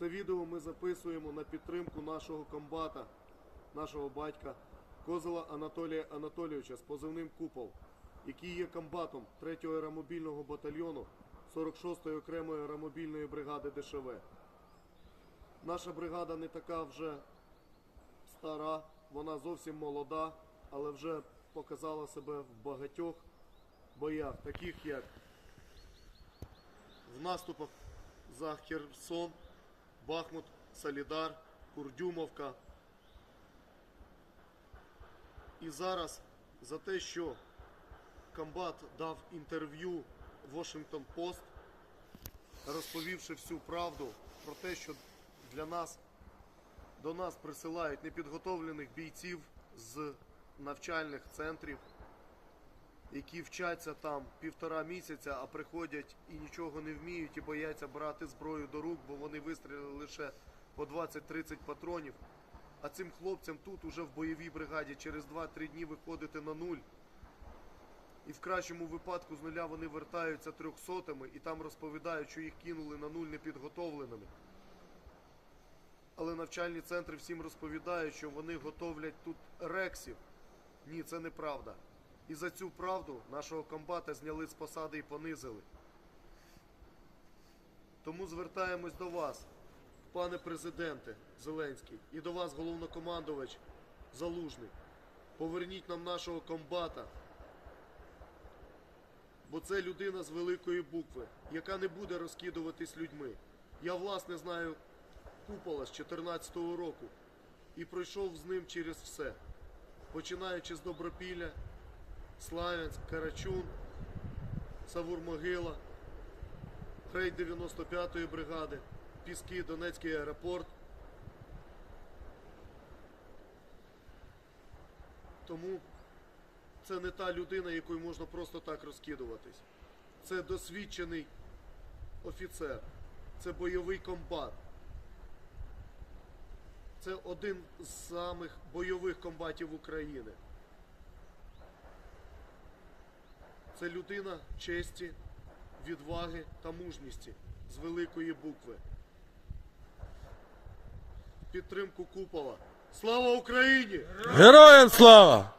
Це відео ми записуємо на підтримку нашого комбата, нашого батька Козела Анатолія Анатолійовича з позивним Купол, який є комбатом 3-го аеромобільного батальйону 46-ї окремої аеромобільної бригади ДШВ. Наша бригада не така вже стара, вона зовсім молода, але вже показала себе в багатьох боях, таких як в наступах за Херсон, Бахмут, Солідар, Курдюмовка. І зараз за те, що комбат дав інтерв'ю Washington Post, розповівши всю правду про те, що для нас до нас присилають непідготовлених бійців з навчальних центрів, які вчаться там півтора місяця, а приходять і нічого не вміють, і бояться брати зброю до рук, бо вони вистрілили лише по 20-30 патронів. А цим хлопцям тут уже в бойовій бригаді через 2-3 дні виходити на нуль. І в кращому випадку з нуля вони вертаються трьохсотими і там розповідають, що їх кинули на нуль непідготовленими. Але навчальні центри всім розповідають, що вони готовлять тут рексів. Ні, це неправда. І за цю правду нашого комбата зняли з посади і понизили. Тому звертаємось до вас, пане президенте Зеленський, і до вас, головнокомандувач Залужний. Поверніть нам нашого комбата. Бо це людина з великої букви, яка не буде розкидуватись людьми. Я власне знаю купола з 14-го року і пройшов з ним через все, починаючи з Добропілля, Славянськ, Карачун, Савур-Могила, Хрейд 95-ї бригади, Піски, Донецький аеропорт. Тому це не та людина, якою можна просто так розкидуватись. Це досвідчений офіцер, це бойовий комбат. Це один з самих бойових комбатів України. Це людина честі, відваги та мужності з великої букви. Підтримку купола. Слава Україні! Героям слава!